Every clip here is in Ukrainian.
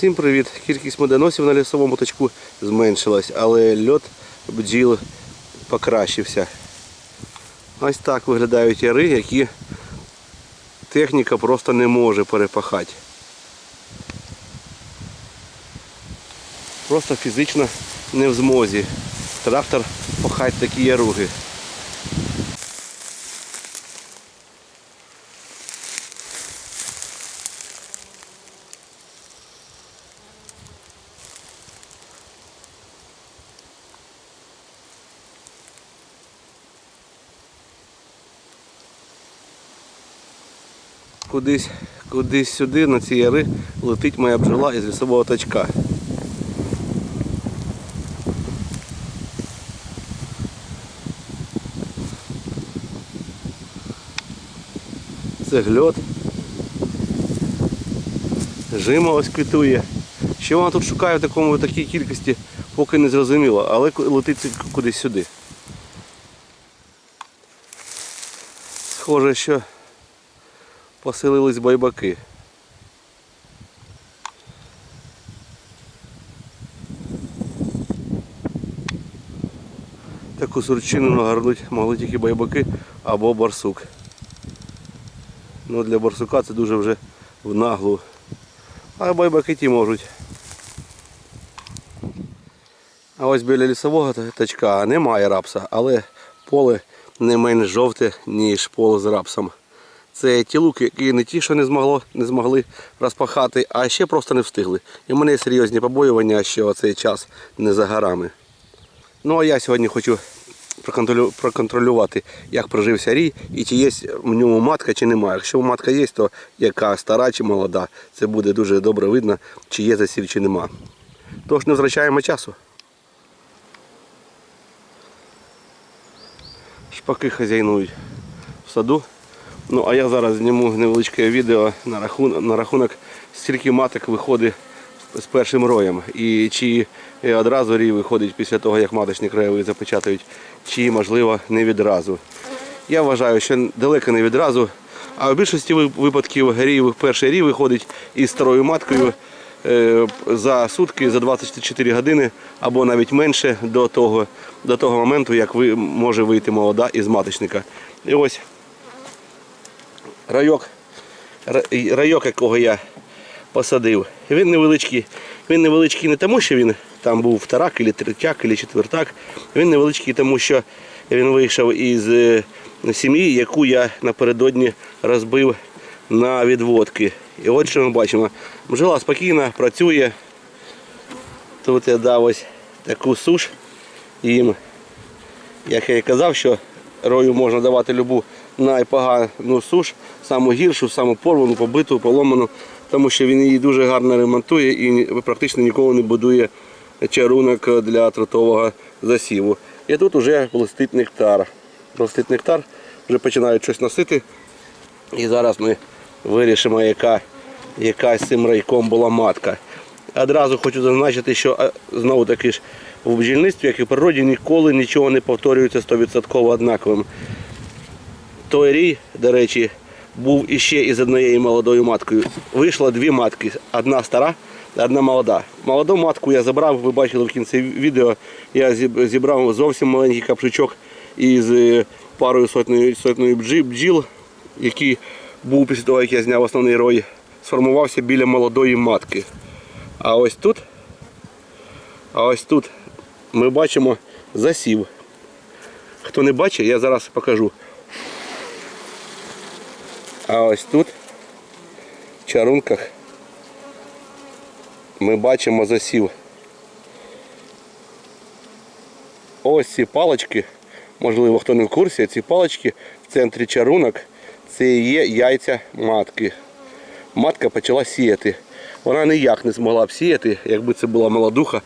Всім привіт! Кількість медоносів на лісовому точку зменшилась, але льот бджіл покращився. Ось так виглядають яри, які техніка просто не може перепахати. Просто фізично не в змозі. Трактор пахать такі яруги. Кудись, кудись сюди, на ці яри, летить моя бджола із лісового тачка. Це гльот. Жима ось квітує. Що вона тут шукає в такому в такій кількості, поки не зрозуміло, але летить кудись сюди. Схоже, що поселились байбаки. Таку сурчину нагорнуть могли тільки байбаки або барсук. Ну для барсука це дуже вже в наглу. А байбаки ті можуть. А ось біля лісового тачка немає рапса, але поле не менш жовте, ніж поле з рапсом. Це ті луки, які не ті, що не, змогло, не змогли розпахати, а ще просто не встигли. І в мене серйозні побоювання, що цей час не за горами. Ну а я сьогодні хочу проконтролювати, як прожився рій і чи є в ньому матка, чи немає. Якщо матка є, то яка стара чи молода, це буде дуже добре видно, чи є засів, чи нема. Тож не втрачаємо часу. Шпаки хазяйнують в саду. Ну а я зараз зніму невеличке відео на рахунок, на рахунок скільки маток виходить з першим роєм. І чи одразу рій виходить після того, як маточні краєві запечатають, чи можливо не відразу. Я вважаю, що далеко не відразу. А в більшості випадків рій, перший рій виходить із старою маткою е, за сутки, за 24 години або навіть менше до того, до того моменту, як ви може вийти молода із маточника. І ось райок, райок, якого я посадив. Він невеличкий. Він невеличкий не тому, що він там був вторак, або третяк, або четвертак. Він невеличкий, тому що він вийшов із е, сім'ї, яку я напередодні розбив на відводки. І от що ми бачимо. Бджола спокійно працює. Тут я дав ось таку суш їм. Як я і казав, що рою можна давати любу найпогану суш, саму гіршу, саму порвану, побиту, поломану, тому що він її дуже гарно ремонтує і практично ніколи не будує чарунок для тротового засіву. І тут вже блистить нектар. Блистить нектар, вже починають щось носити. І зараз ми вирішимо, яка, яка з цим райком була матка. Одразу хочу зазначити, що знову таки ж в бджільництві, як і в природі, ніколи нічого не повторюється 100% однаковим. Той рій, до речі, був іще із однією молодою маткою. Вийшло дві матки, одна стара, одна молода. Молоду матку я забрав, ви бачили в кінці відео, я зібрав зовсім маленький капшичок із е, парою сотнею, сотнею бджіл, який був після того, як я зняв основний рой, сформувався біля молодої матки. А ось тут, а ось тут ми бачимо засів. Хто не бачить, я зараз покажу. А ось тут, в чарунках, ми бачимо засів. Ось ці палочки, можливо, хто не в курсі, ці палочки в центрі чарунок це є яйця матки. Матка почала сіяти. Вона ніяк не змогла б сіяти, якби це була молодуха,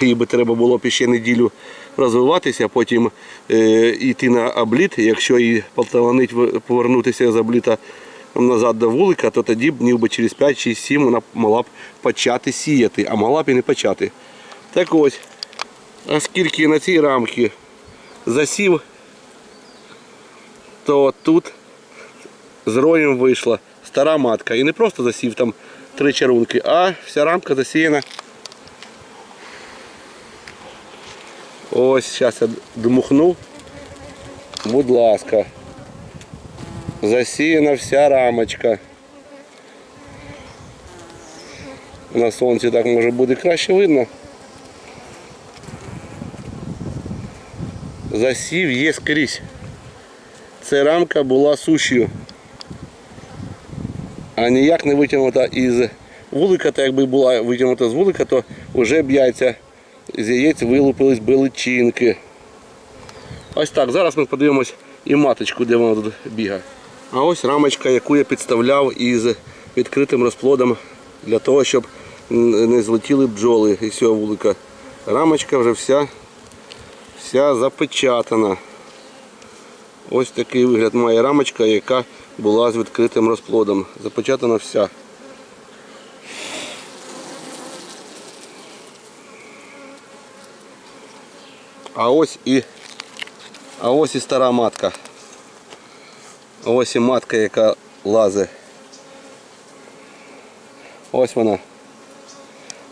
їй би треба було б ще неділю розвиватися, потім е, йти на обліт. Якщо їй поталанить повернутися з обліта назад до вулика, то тоді б днів би через 5-6-7 вона могла б почати сіяти, а могла б і не почати. Так ось, оскільки на цій рамці засів, то тут з роєм вийшла стара матка. І не просто засів там три чарунки, а вся рамка засіяна. Ось, зараз я дмухну. Будь ласка. Засіяна вся рамочка. На сонці так може буде краще видно. Засів є скрізь. Ця рамка була сушою. А ніяк не витягнута із вулика, та якби була витягнута з вулика, то вже б яйця з яєць вилупились биличинки. Ось так, зараз ми подивимось і маточку, де вона тут бігає. А ось рамочка, яку я підставляв із відкритим розплодом для того, щоб не злетіли бджоли із цього вулика. Рамочка вже вся, вся запечатана. Ось такий вигляд має рамочка, яка була з відкритим розплодом. Запечатана вся. А ось і, а ось і стара матка. Ось і матка, яка лазить. Ось вона.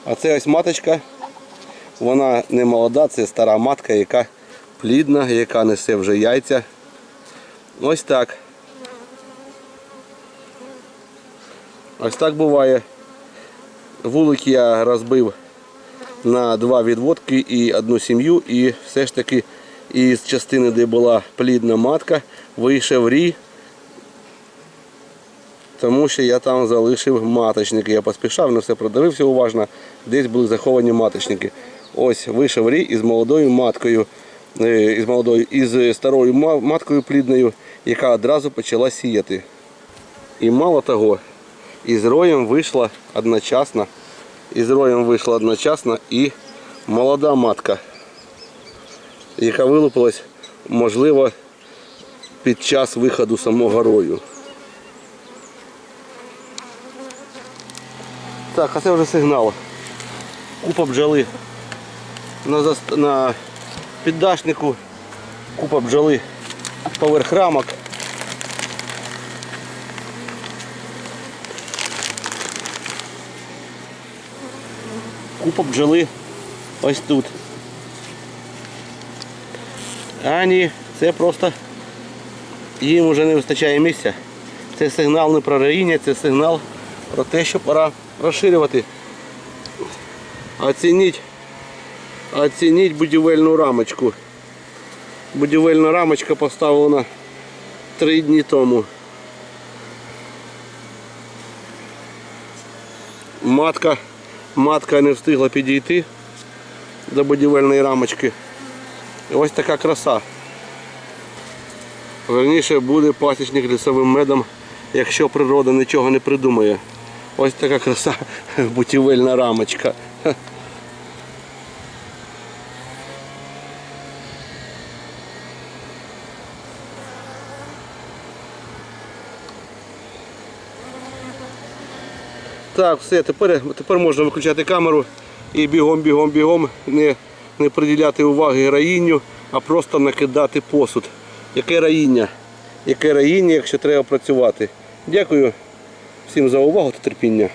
А це ось маточка. Вона не молода, це стара матка, яка плідна, яка несе вже яйця. Ось так. Ось так буває. Вулик я розбив на два відводки і одну сім'ю, і все ж таки із частини, де була плідна матка, вийшов рій, тому що я там залишив маточники. Я поспішав, не все продивився уважно, десь були заховані маточники. Ось вийшов рій із молодою маткою, е, із молодою, із старою маткою плідною, яка одразу почала сіяти. І мало того, із роєм вийшла одночасно, із роєм вийшла одночасно і молода матка, яка вилупилась, можливо, під час виходу самого рою. Так, а це вже сигнал. Купа бджоли на, заст... на піддашнику, купа бджоли поверх рамок. Купа бджоли ось тут. А ні, це просто їм вже не вистачає місця. Це сигнал не про раїння, це сигнал про те, що пора розширювати. Оцініть, оцініть будівельну рамочку. Будівельна рамочка поставлена три дні тому. Матка, матка не встигла підійти до будівельної рамочки. Ось така краса. Верніше буде пасічник лісовим медом, якщо природа нічого не придумає. Ось така краса будівельна рамочка. Так, все, тепер, тепер можна виключати камеру і бігом, бігом, бігом не, не приділяти уваги героїню, а просто накидати посуд. Яке раїння? Яке раїння, якщо треба працювати. Дякую всім за увагу та терпіння.